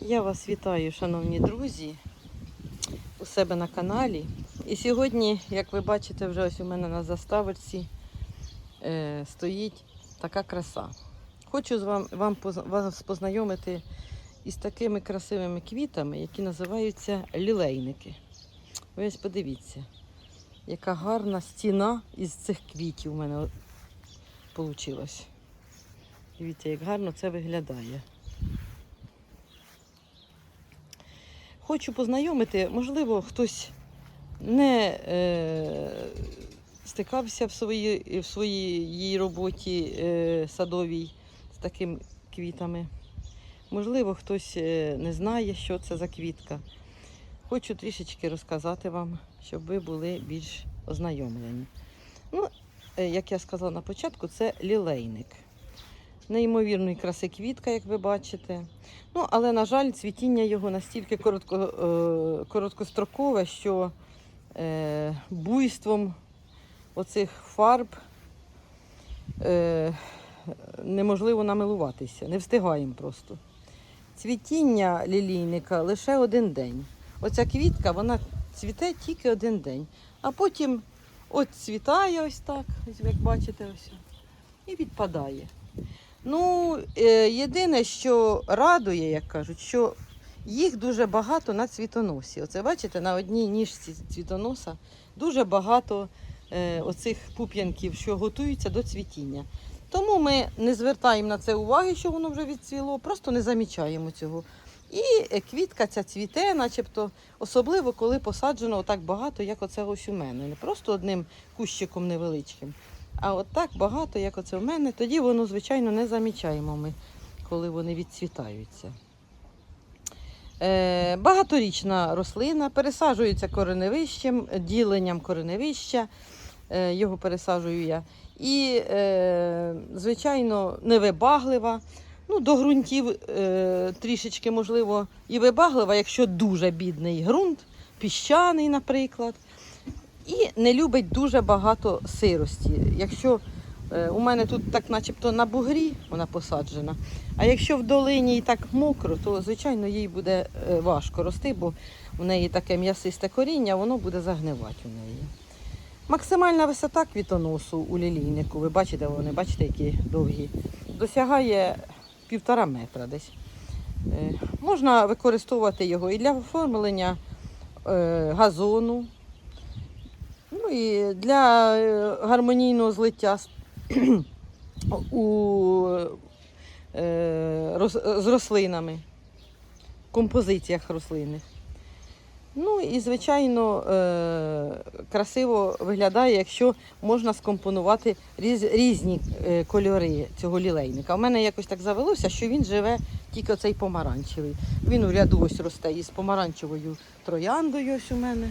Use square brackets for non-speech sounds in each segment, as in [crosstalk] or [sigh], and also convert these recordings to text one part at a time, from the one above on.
Я вас вітаю, шановні друзі, у себе на каналі. І сьогодні, як ви бачите, вже ось у мене на заставочці е, стоїть така краса. Хочу вам, вам вас познайомити із такими красивими квітами, які називаються лілейники. Ви ось подивіться, яка гарна стіна із цих квітів у мене вийшла. Дивіться, як гарно це виглядає. Хочу познайомити, можливо, хтось не е, стикався в своїй, в своїй роботі е, садовій з такими квітами. Можливо, хтось е, не знає, що це за квітка. Хочу трішечки розказати вам, щоб ви були більш ознайомлені. Ну, е, як я сказала на початку, це лілейник. Неймовірної краси квітка, як ви бачите. Ну, але, на жаль, цвітіння його настільки коротко, е, короткострокове, що е, буйством оцих фарб е, неможливо намилуватися, не встигаємо просто. Цвітіння лілійника лише один день. Оця квітка, вона цвіте тільки один день. А потім от цвітає ось так, як бачите, ось, і відпадає. Ну, е, єдине, що радує, як кажуть, що їх дуже багато на цвітоносі. Оце бачите, на одній ніжці цвітоноса дуже багато е, оцих пуп'янків, що готуються до цвітіння. Тому ми не звертаємо на це уваги, що воно вже відцвіло, просто не замічаємо цього. І е, квітка ця цвіте, начебто, особливо коли посаджено отак багато, як оце ось у мене. Не просто одним кущиком невеличким, а от так багато, як оце в мене, тоді воно, звичайно, не замічаємо ми, коли вони відцвітаються. Е, багаторічна рослина, пересаджується кореневищем, діленням кореневища, е, його пересаджую я. І, е, звичайно, невибаглива. Ну, до ґрунтів е, трішечки, можливо, і вибаглива, якщо дуже бідний ґрунт, піщаний, наприклад. І не любить дуже багато сирості. Якщо е, у мене тут так начебто на бугрі вона посаджена, а якщо в долині і так мокро, то звичайно їй буде е, важко рости, бо в неї таке м'ясисте коріння, воно буде загнивати у неї. Максимальна висота квітоносу у лілійнику, ви бачите, вони бачите, які довгі, досягає півтора метра десь. Е, Можна використовувати його і для оформлення газону, Ну і для е, гармонійного злиття [clears throat] у, е, роз- з рослинами, композиціях рослинних. Ну і, звичайно, е, красиво виглядає, якщо можна скомпонувати різ, різні кольори цього лілейника. У мене якось так завелося, що він живе тільки оцей помаранчевий. Він у ряду ось росте із помаранчевою трояндою ось у мене.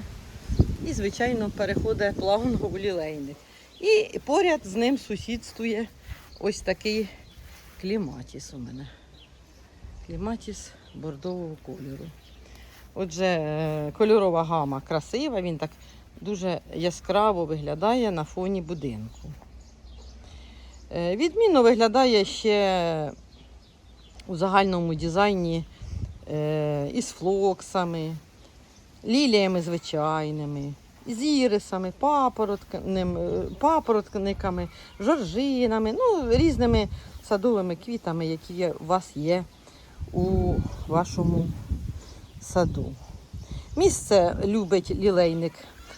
І, звичайно, переходить плавно у лілейник. І поряд з ним сусідствує ось такий кліматіс у мене. Кліматіс бордового кольору. Отже, е, кольорова гама красива, він так дуже яскраво виглядає на фоні будинку. Е, Відмінно виглядає ще у загальному дизайні е, із флоксами, ліліями звичайними, з ірисами, е, папоротниками, жоржинами, ну, різними садовими квітами, які у вас є у вашому саду. Місце любить лілейник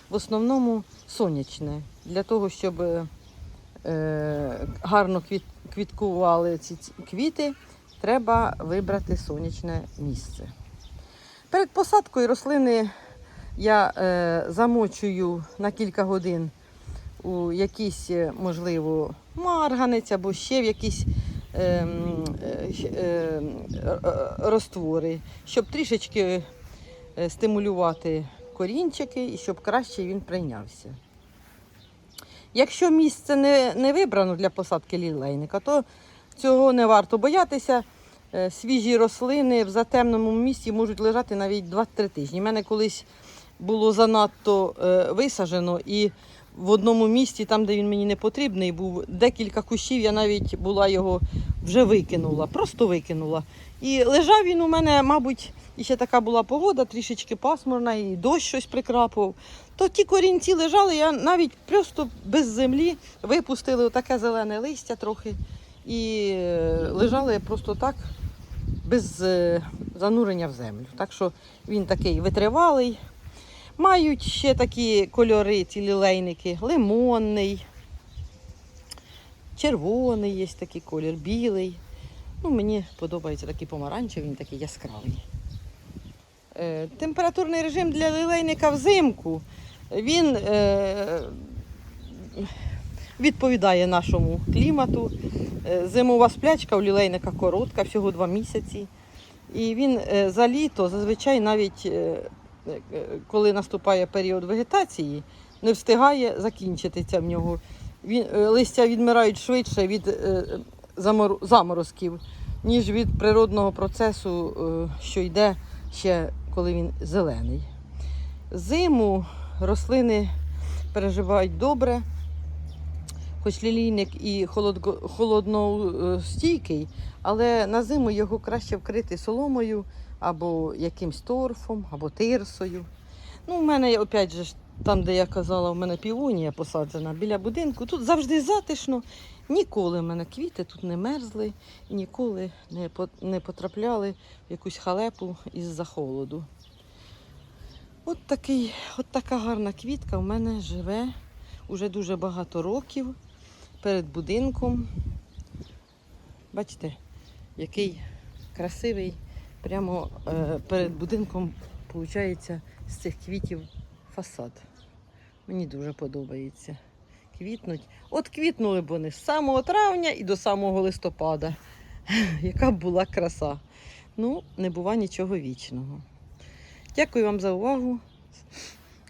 в основному сонячне, для того, щоб е, гарно квіт, квіткували ці квіти, треба вибрати сонячне місце. Перед посадкою рослини я е, замочую на кілька годин у якийсь, е, можливо, марганець або ще в якісь ем, е, е, роствори, щоб трішечки е, стимулювати корінчики і щоб краще він прийнявся. Якщо місце не, не вибрано для посадки лілейника, то цього не варто боятися. Е, Свіжі рослини в затемному місці можуть лежати навіть 2-3 тижні. У мене колись було занадто е, висаджено і в одному місці, там, де він мені не потрібний, був декілька кущів. Я навіть була його вже викинула, просто викинула. І лежав він у мене, мабуть, і ще така була погода, трішечки пасмурна, і дощ щось прикрапав. То ті корінці лежали, я навіть просто без землі випустили отаке зелене листя трохи. І е, лежали просто так, без е, занурення в землю. Так що він такий витривалий. Мають ще такі кольори, ці лілейники, лимонний, червоний є такий колір, білий. Ну, мені подобається такий помаранчевий, він такий яскравий. Е, температурний режим для лілейника взимку він е, відповідає нашому клімату. Е, Зимова сплячка у лілейника коротка, всього два місяці. І він е, за літо зазвичай навіть е, коли наступає період вегетації, не встигає закінчитися в нього. Він, листя відмирають швидше від замор- заморозків, ніж від природного процесу, що йде ще коли він зелений. Зиму рослини переживають добре, хоч лілійник і холодностійкий, але на зиму його краще вкрити соломою або якимсь торфом, або тирсою. Ну, у мене, опять же, там, де я казала, у мене півонія посаджена біля будинку. Тут завжди затишно. Ніколи в мене квіти тут не мерзли, ніколи не, потрапляли в якусь халепу із-за холоду. От, такий, от така гарна квітка в мене живе уже дуже багато років перед будинком. Бачите, який красивий прямо е, перед будинком виходить з цих квітів фасад. Мені дуже подобається. Квітнуть. От квітнули б вони з самого травня і до самого листопада. [laughs] Яка б була краса. Ну, не бува нічого вічного. Дякую вам за увагу.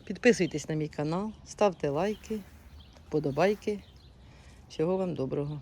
Підписуйтесь на мій канал, ставте лайки, вподобайки. Всього вам доброго.